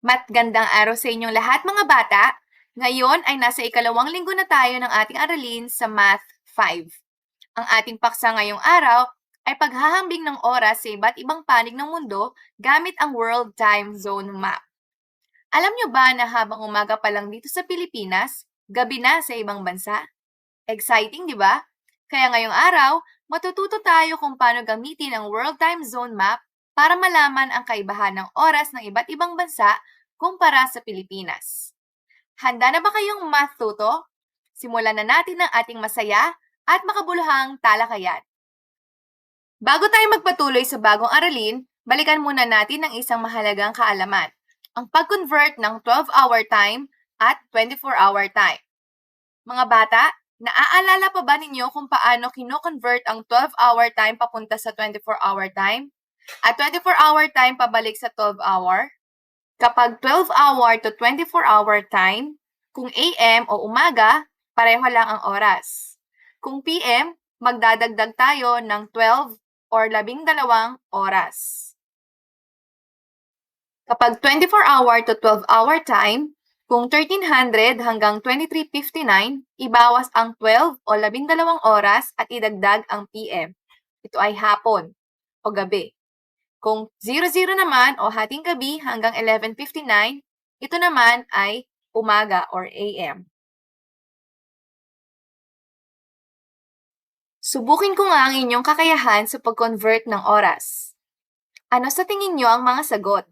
Matgandang araw sa inyong lahat mga bata. Ngayon ay nasa ikalawang linggo na tayo ng ating aralin sa Math 5. Ang ating paksa ngayong araw ay paghahambing ng oras sa iba't ibang panig ng mundo gamit ang World Time Zone Map. Alam nyo ba na habang umaga pa lang dito sa Pilipinas, gabi na sa ibang bansa? Exciting, di ba? Kaya ngayong araw, matututo tayo kung paano gamitin ang World Time Zone Map para malaman ang kaibahan ng oras ng iba't ibang bansa kumpara sa Pilipinas. Handa na ba kayong math tuto? Simulan na natin ang ating masaya at makabuluhang talakayan. Bago tayo magpatuloy sa bagong aralin, balikan muna natin ang isang mahalagang kaalaman, ang pag-convert ng 12-hour time at 24-hour time. Mga bata, naaalala pa ba ninyo kung paano kino-convert ang 12-hour time papunta sa 24-hour time? At 24-hour time pabalik sa 12-hour? Kapag 12-hour to 24-hour time, kung AM o umaga, pareho lang ang oras. Kung PM, magdadagdag tayo ng 12 or 12 oras. Kapag 24-hour to 12-hour time, kung 1300 hanggang 2359, ibawas ang 12 o 12 oras at idagdag ang PM. Ito ay hapon o gabi. Kung 00 naman o hating gabi hanggang 11.59, ito naman ay umaga or AM. Subukin ko nga ang inyong kakayahan sa pag-convert ng oras. Ano sa tingin nyo ang mga sagot?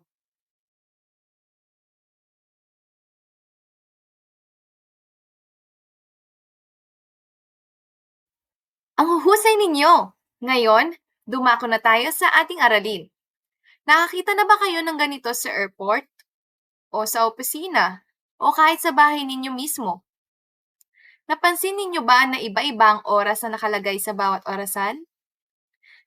Ang huhusay ninyo! Ngayon, dumako na tayo sa ating aralin. Nakakita na ba kayo ng ganito sa airport? O sa opisina? O kahit sa bahay ninyo mismo? Napansin ninyo ba na iba-iba ang oras na nakalagay sa bawat orasan?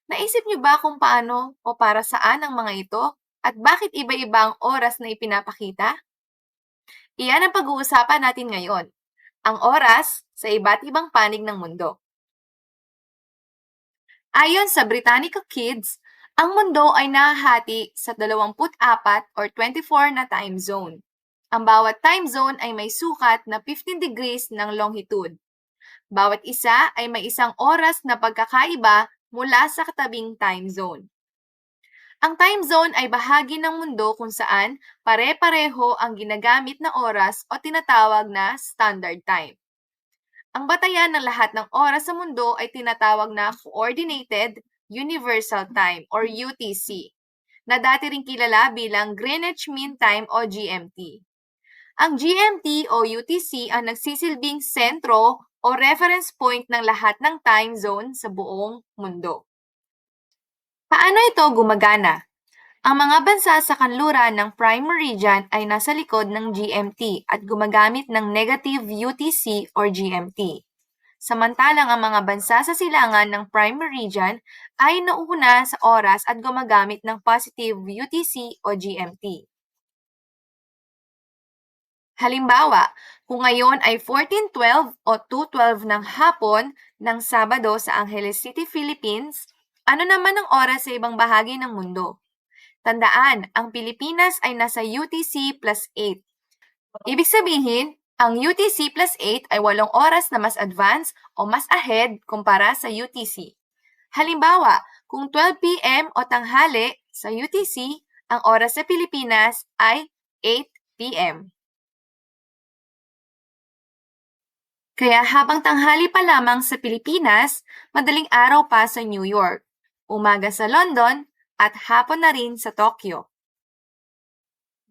Naisip niyo ba kung paano o para saan ang mga ito at bakit iba-iba ang oras na ipinapakita? Iyan ang pag-uusapan natin ngayon, ang oras sa iba't ibang panig ng mundo. Ayon sa Britannica Kids, ang mundo ay nahahati sa 24 or 24 na time zone. Ang bawat time zone ay may sukat na 15 degrees ng longitude. Bawat isa ay may isang oras na pagkakaiba mula sa katabing time zone. Ang time zone ay bahagi ng mundo kung saan pare-pareho ang ginagamit na oras o tinatawag na standard time. Ang batayan ng lahat ng oras sa mundo ay tinatawag na Coordinated Universal Time or UTC, na dati ring kilala bilang Greenwich Mean Time o GMT. Ang GMT o UTC ang nagsisilbing sentro o reference point ng lahat ng time zone sa buong mundo. Paano ito gumagana? Ang mga bansa sa kanluran ng prime meridian ay nasa likod ng GMT at gumagamit ng negative UTC or GMT. Samantalang ang mga bansa sa silangan ng prime meridian ay nauna sa oras at gumagamit ng positive UTC o GMT. Halimbawa, kung ngayon ay 14.12 o 2.12 ng hapon ng Sabado sa Angeles City, Philippines, ano naman ang oras sa ibang bahagi ng mundo? Tandaan, ang Pilipinas ay nasa UTC plus 8. Ibig sabihin, ang UTC plus 8 ay walong oras na mas advance o mas ahead kumpara sa UTC. Halimbawa, kung 12 p.m. o tanghali sa UTC, ang oras sa Pilipinas ay 8 p.m. Kaya habang tanghali pa lamang sa Pilipinas, madaling araw pa sa New York, umaga sa London, at hapon na rin sa Tokyo.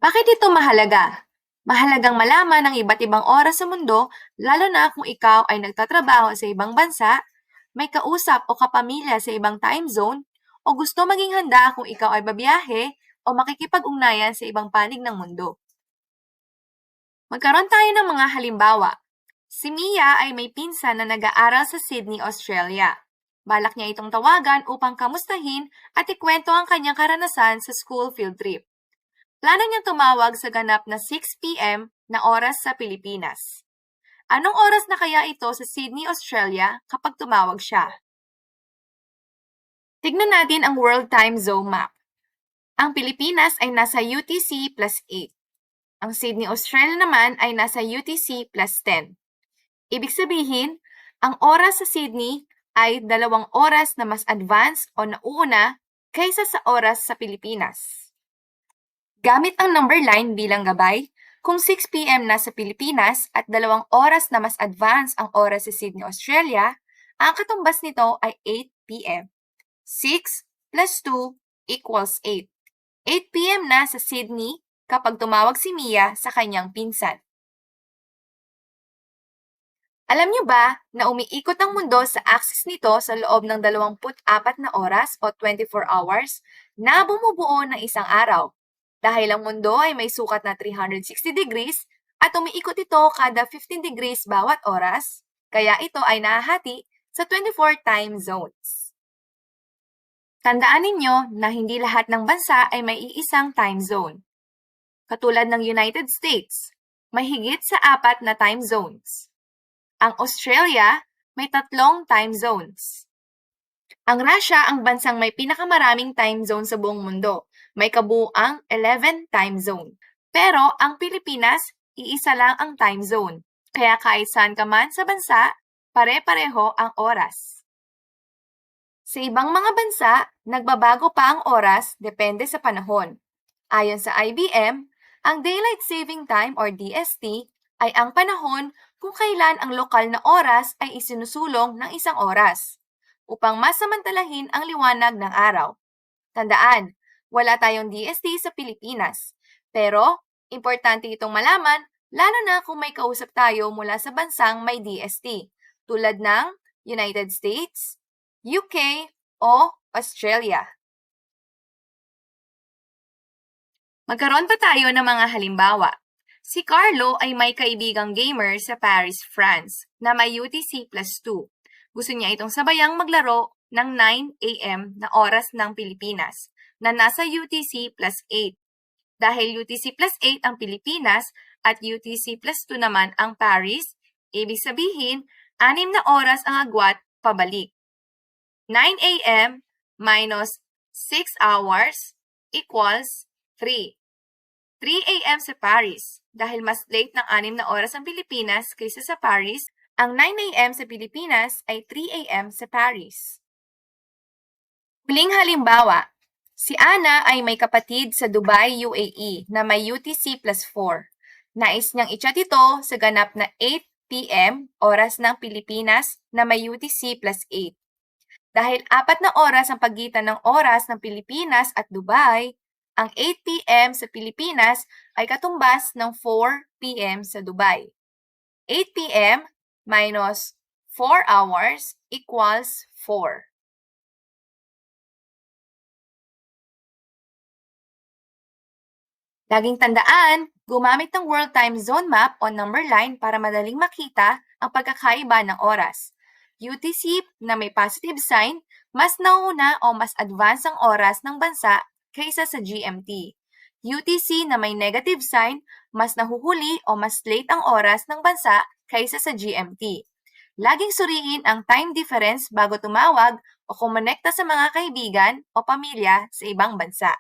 Bakit ito mahalaga? Mahalagang malaman ang iba't ibang oras sa mundo, lalo na kung ikaw ay nagtatrabaho sa ibang bansa, may kausap o kapamilya sa ibang time zone, o gusto maging handa kung ikaw ay babiyahe o makikipag-ugnayan sa ibang panig ng mundo. Magkaroon tayo ng mga halimbawa. Si Mia ay may pinsan na nag-aaral sa Sydney, Australia. Balak niya itong tawagan upang kamustahin at ikwento ang kanyang karanasan sa school field trip. Plano niyang tumawag sa ganap na 6 p.m. na oras sa Pilipinas. Anong oras na kaya ito sa Sydney, Australia kapag tumawag siya? Tignan natin ang World Time Zone Map. Ang Pilipinas ay nasa UTC plus 8. Ang Sydney, Australia naman ay nasa UTC plus 10. Ibig sabihin, ang oras sa Sydney ay dalawang oras na mas advance o nauuna kaysa sa oras sa Pilipinas. Gamit ang number line bilang gabay, kung 6 p.m. na sa Pilipinas at dalawang oras na mas advance ang oras sa Sydney, Australia, ang katumbas nito ay 8 p.m. 6 plus 2 equals 8. 8 p.m. na sa Sydney kapag tumawag si Mia sa kanyang pinsan. Alam niyo ba na umiikot ang mundo sa axis nito sa loob ng 24 na oras o 24 hours na bumubuo ng isang araw? Dahil ang mundo ay may sukat na 360 degrees at umiikot ito kada 15 degrees bawat oras, kaya ito ay nahahati sa 24 time zones. Tandaan ninyo na hindi lahat ng bansa ay may iisang time zone. Katulad ng United States, may higit sa apat na time zones. Ang Australia, may tatlong time zones. Ang Russia ang bansang may pinakamaraming time zone sa buong mundo. May kabuang 11 time zone. Pero ang Pilipinas, iisa lang ang time zone. Kaya kahit saan ka man sa bansa, pare-pareho ang oras. Sa ibang mga bansa, nagbabago pa ang oras depende sa panahon. Ayon sa IBM, ang Daylight Saving Time or DST ay ang panahon kung kailan ang lokal na oras ay isinusulong ng isang oras upang masamantalahin ang liwanag ng araw. Tandaan, wala tayong DST sa Pilipinas. Pero, importante itong malaman lalo na kung may kausap tayo mula sa bansang may DST, tulad ng United States, UK, o Australia. Magkaroon pa tayo ng mga halimbawa. Si Carlo ay may kaibigang gamer sa Paris, France, na may UTC plus 2. Gusto niya itong sabayang maglaro ng 9 a.m. na oras ng Pilipinas, na nasa UTC plus 8. Dahil UTC plus 8 ang Pilipinas at UTC plus 2 naman ang Paris, ibig sabihin, 6 na oras ang agwat pabalik. 9 a.m. minus 6 hours equals 3. 3 a.m. sa Paris. Dahil mas late ng 6 na oras ang Pilipinas kaysa sa Paris, ang 9 a.m. sa Pilipinas ay 3 a.m. sa Paris. Huling halimbawa, si Ana ay may kapatid sa Dubai, UAE na may UTC plus 4. Nais niyang i-chat ito sa ganap na 8 p.m. oras ng Pilipinas na may UTC plus 8. Dahil apat na oras ang pagitan ng oras ng Pilipinas at Dubai, ang 8 p.m. sa Pilipinas ay katumbas ng 4 p.m. sa Dubai. 8 p.m. minus 4 hours equals 4. Laging tandaan, gumamit ng World Time Zone Map o number line para madaling makita ang pagkakaiba ng oras. UTC na may positive sign, mas nauna o mas advance ang oras ng bansa kaysa sa GMT. UTC na may negative sign, mas nahuhuli o mas late ang oras ng bansa kaysa sa GMT. Laging suriin ang time difference bago tumawag o kumonekta sa mga kaibigan o pamilya sa ibang bansa.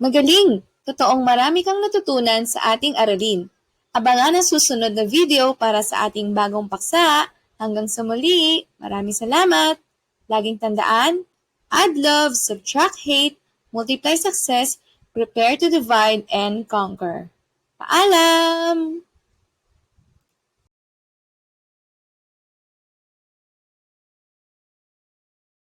Magaling! Totoong marami kang natutunan sa ating aralin. Abangan ang susunod na video para sa ating bagong paksa. Hanggang sa muli, maraming salamat. Laging tandaan, add love, subtract hate, multiply success, prepare to divide and conquer. Paalam!